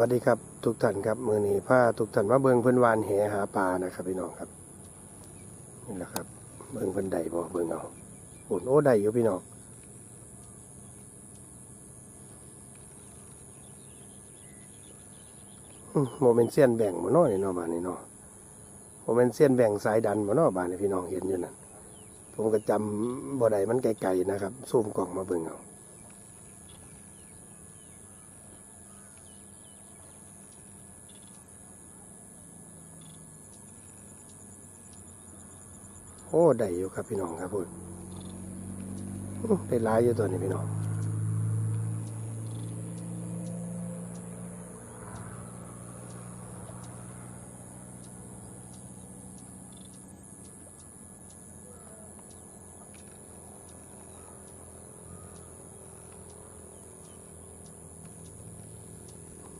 วัสดีครับทุกท่านครับมือนี้ผ้าทุกท่านมาเบิงเพิ่นวานแหหาปลานะครับพี่น้องครับนี่แหละครับ เบิงเพิ่นใดบ่เบิงเอาโอ้โอ้ได้อยู่พี่น้องโมเมนเซียนแบ่งบ่เนาะนี่เนาะบานนี้เนาะโมเมนเซียนแบ่งสายดันบ่เนาะบานนี้พี่น้องเห็นอยู่นั่นผมก็จำบ่ได้มันไกลๆนะครับซูมกล่องมาเบิงเอา โอ้ได้อยู่ครับพี่น้องครับพูดได้หลายอยู่ตัวนี้พี่น้อง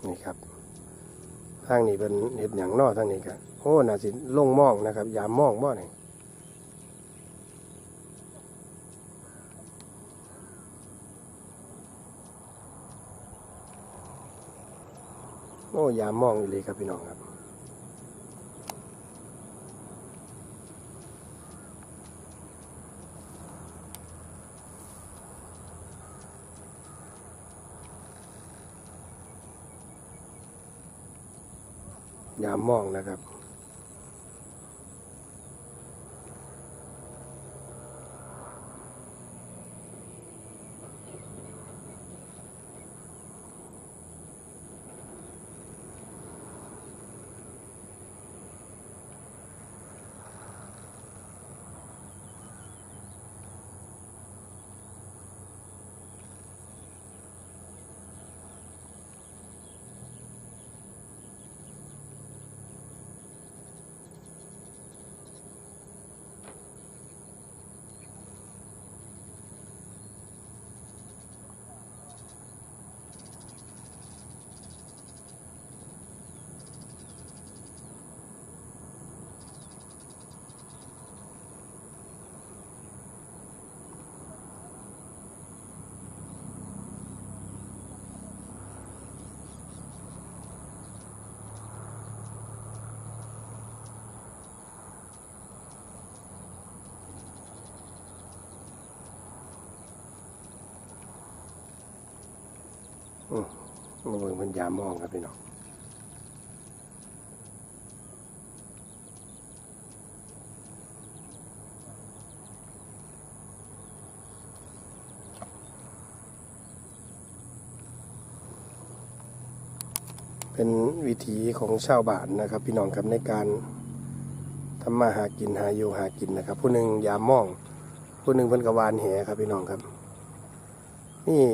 นี่ครับทางนี้เป็นเห็ดหยังนอทางนี้ครับโอ้น่าสิลงมองนะครับ ยามมองบ่อนี่ อ้ยามองอีเลยครับพี่น้องครับยามมองนะครับ มมาเบิ่งมันยามมองครับพี่น้องเป็นวิถีของชาวบ้านนะครับ พี่น้องครับในการทำมาหากินหาอยู่หากินนะครับ ผู้หนึ่งยามมอง ผู้หนึ่งเป็นกวานแหครับพี่น้องครับ นี่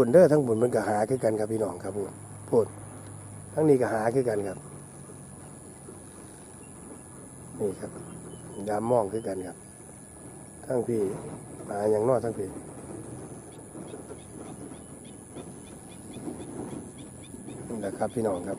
ผุนเด้อทั้งผุนมันก็หาคือกันครับพี่น้องครับพูดพูดทั้งนี้ก็หาคือกันครับ นี่ครับยามมองคือกันครับ ทั้งพี่หาอย่างนอกทั้งพี่นี่แหละครับพี่น้องครับ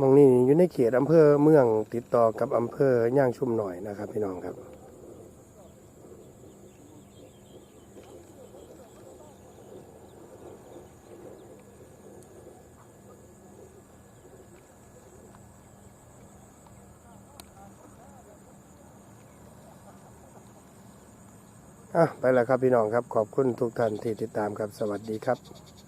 มองนี้อยู่ในเขตอำเภอเมืองติดต่อกับอำเภอย่างชุมหน่อยนะครับ พี่น้องครับ อะ ไปแล้วครับพี่น้องครับ ขอบคุณทุกท่านที่ติดตามครับ สวัสดีครับ